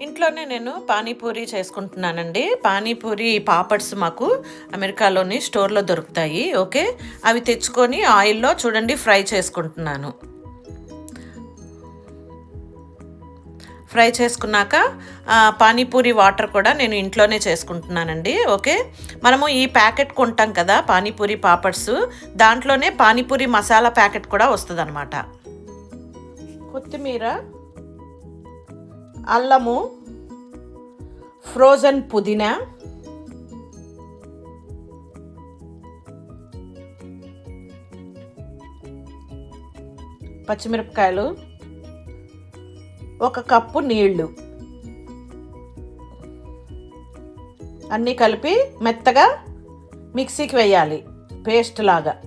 ఇంట్లోనే నేను పానీపూరి చేసుకుంటున్నానండి. పానీపూరి పాపడ్స్ మాకు అమెరికాలోని స్టోర్లో దొరుకుతాయి. ఓకే? అవి తెచ్చుకొని ఆయిల్లో చూడండి ఫ్రై చేసుకుంటున్నాను. ఫ్రై చేసుకున్నాక పానీపూరి వాటర్ కూడా నేను ఇంట్లోనే చేసుకుంటున్నానండి. ఓకే? మనము ఈ ప్యాకెట్ కొంటాం కదా పానీపూరి పాపడ్స్ దాంట్లోనే పానీపూరి మసాలా ప్యాకెట్ కూడా వస్తుంది కొత్తిమీర అల్లము ఫ్రోజన్ పుదీనా పచ్చిమిరపకాయలు ఒక కప్పు నీళ్ళు. అన్నీ కలిపి మెత్తగా మిక్సీకి వేయాలి పేస్ట్ లాగా.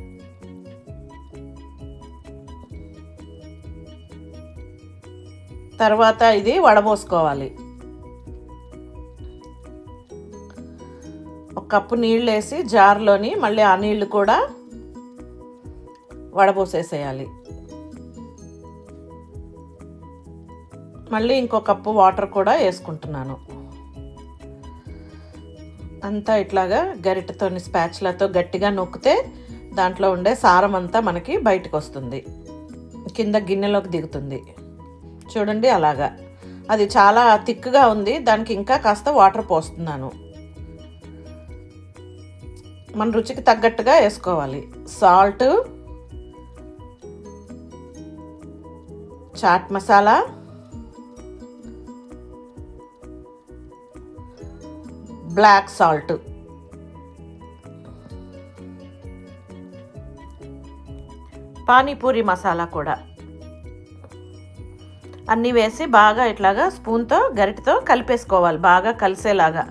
తర్వాత ఇది వడబోసుకోవాలి. ఒక కప్పు నీళ్ళు వేసి జార్లోని మళ్ళీ ఆ నీళ్ళు కూడా వడబోసేసేయాలి. మళ్ళీ ఇంకో కప్పు వాటర్ కూడా వేసుకుంటున్నాను. అంతా ఇట్లాగా గరిటతోని స్పాచ్లతో గట్టిగా నొక్కితే దాంట్లో ఉండే సారం అంతా మనకి బయటకు వస్తుంది కింద గిన్నెలోకి దిగుతుంది. చూడండి అలాగా. అది చాలా థిక్గా ఉంది. దానికి ఇంకా కాస్త వాటర్ పోస్తున్నాను. మన రుచికి తగ్గట్టుగా వేసుకోవాలి. Salt chaat masala black salt. Panipuri masala కూడా. అన్నీ వేసి బాగా ఇట్లాగా స్పూన్తో గరిటతో కలిపేసుకోవాలి బాగా కలిసేలాగా.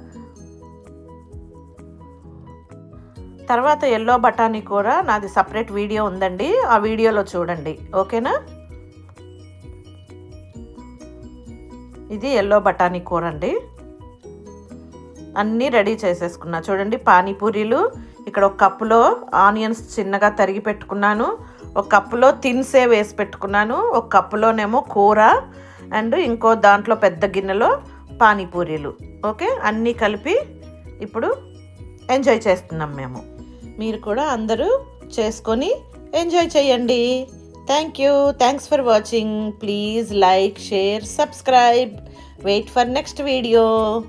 తర్వాత ఎల్లో బఠానీ కూర నాది సపరేట్ వీడియో ఉందండి ఆ వీడియోలో చూడండి ఓకేనా? ఇది ఎల్లో బఠానీ కూర అండి. అన్నీ రెడీ చేసేసుకున్నా. చూడండి పానీపూరీలు ఇక్కడ ఒక కప్పులో ఆనియన్స్ చిన్నగా తరిగి పెట్టుకున్నాను. ఒక కప్పులో తిన్సే వేసి పెట్టుకున్నాను. ఒక కప్పులోనేమో కూర అండ్ ఇంకో దాంట్లో పెద్ద గిన్నెలో పానీపూరీలు. ఓకే? అన్నీ కలిపి ఇప్పుడు ఎంజాయ్ చేస్తున్నాం మేము. మీరు కూడా అందరూ చేసుకొని ఎంజాయ్ చేయండి. Thank you thanks for watching please like share subscribe wait for next video